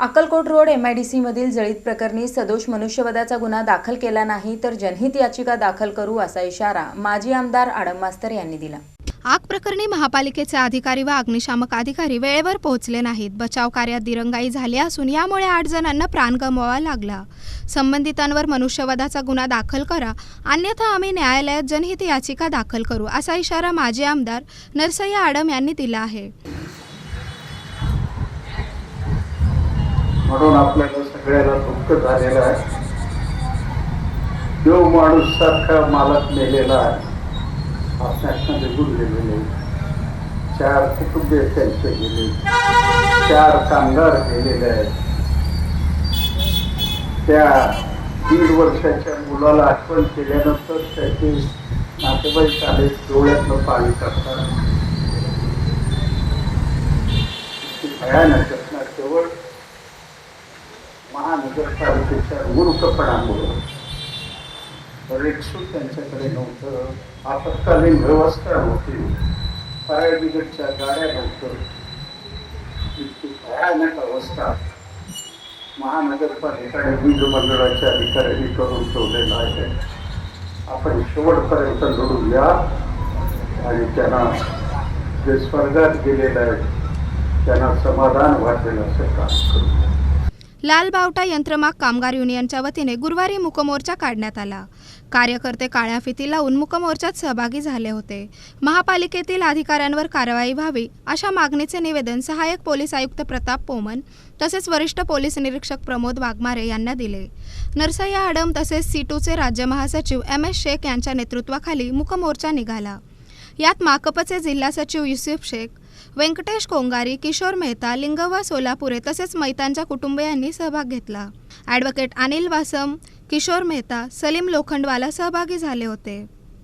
Akkalkot road M I D सीमधील जळीत प्रकरणी सदोष मनुष्यवधाचा गुन्हा दाखल केला नाही तर जनहित याचिका दाखल करू असा इशारा माजी आमदार आडम मास्तर यांनी दिला. आग प्रकरणी महापालिकेचे अधिकारी व अग्निशामक अधिकारी वेळेवर पोहोचले नाहीत. बचाव कार्यात दिरंगाई झाली असून यामुळे आठ जणांना प्राण गमवावा लागला. संबंधितांवर मनुष्यवधाचा गुन्हा दाखल करा अन्यथा आम्ही न्यायालयात जनहित याचिका दाखल करू असा इशारा माजी आमदार नरसय्या आडम यांनी दिला आहे. म्हणून आपल्याला सगळ्याला दुःख झालेलं आहे. देव माणूस सारखा मालक नेलेला आहे आपल्याला निघून गेलेले चार कुटुंबे त्यांचे गेले चार कामगार गेलेले आहेत. त्या दीड वर्षाच्या मुलाला आठवण केल्यानंतर त्याचे नातेबाई आले डोळ्यातलं पाणी करतात भयानक घटना केवळ त्याच्या मूर्खपणामुळं रेक्सूट त्यांच्याकडे नव्हतं. आपत्कालीन व्यवस्था होती. फायर ब्रिगेडच्या गाड्या नव्हतं. इतकी भयानक अवस्था. महानगरपालिका वीज मंडळाच्या अधिकाऱ्यांनी करून ठेवलेलं आहे. आपण शेवटपर्यंत लढून द्या आणि त्यांना जे स्वर्गात गेलेलं आहे त्यांना समाधान वाटेल असं काम करू. लाल बावटा यंत्रमाग कामगार युनियनच्या वतीने गुरुवारी मुकमोर्चा काढण्यात आला. कार्यकर्ते काळ्या फिती लावून मुकमोर्चात सहभागी झाले होते. महापालिकेतील अधिकाऱ्यांवर कारवाई व्हावी अशा मागणीचे निवेदन सहाय्यक पोलीस आयुक्त प्रताप पोमन तसेच वरिष्ठ पोलीस निरीक्षक प्रमोद वाघमारे यांना दिले. नरसय्या आडम तसेच सीटूचे राज्य महासचिव एम एस शेख यांच्या नेतृत्वाखाली मुकमोर्चा निघाला. यात माकपचे जिल्हा सचिव युसुफ शेख व्यंकटेश कोंगारी किशोर मेहता लिंगवा सोलापुरे तसेच मैतांच्या कुटुंबियांनी सहभाग घेतला. ॲडव्होकेट अनिल वासम किशोर मेहता सलीम लोखंडवाला सहभागी झाले होते.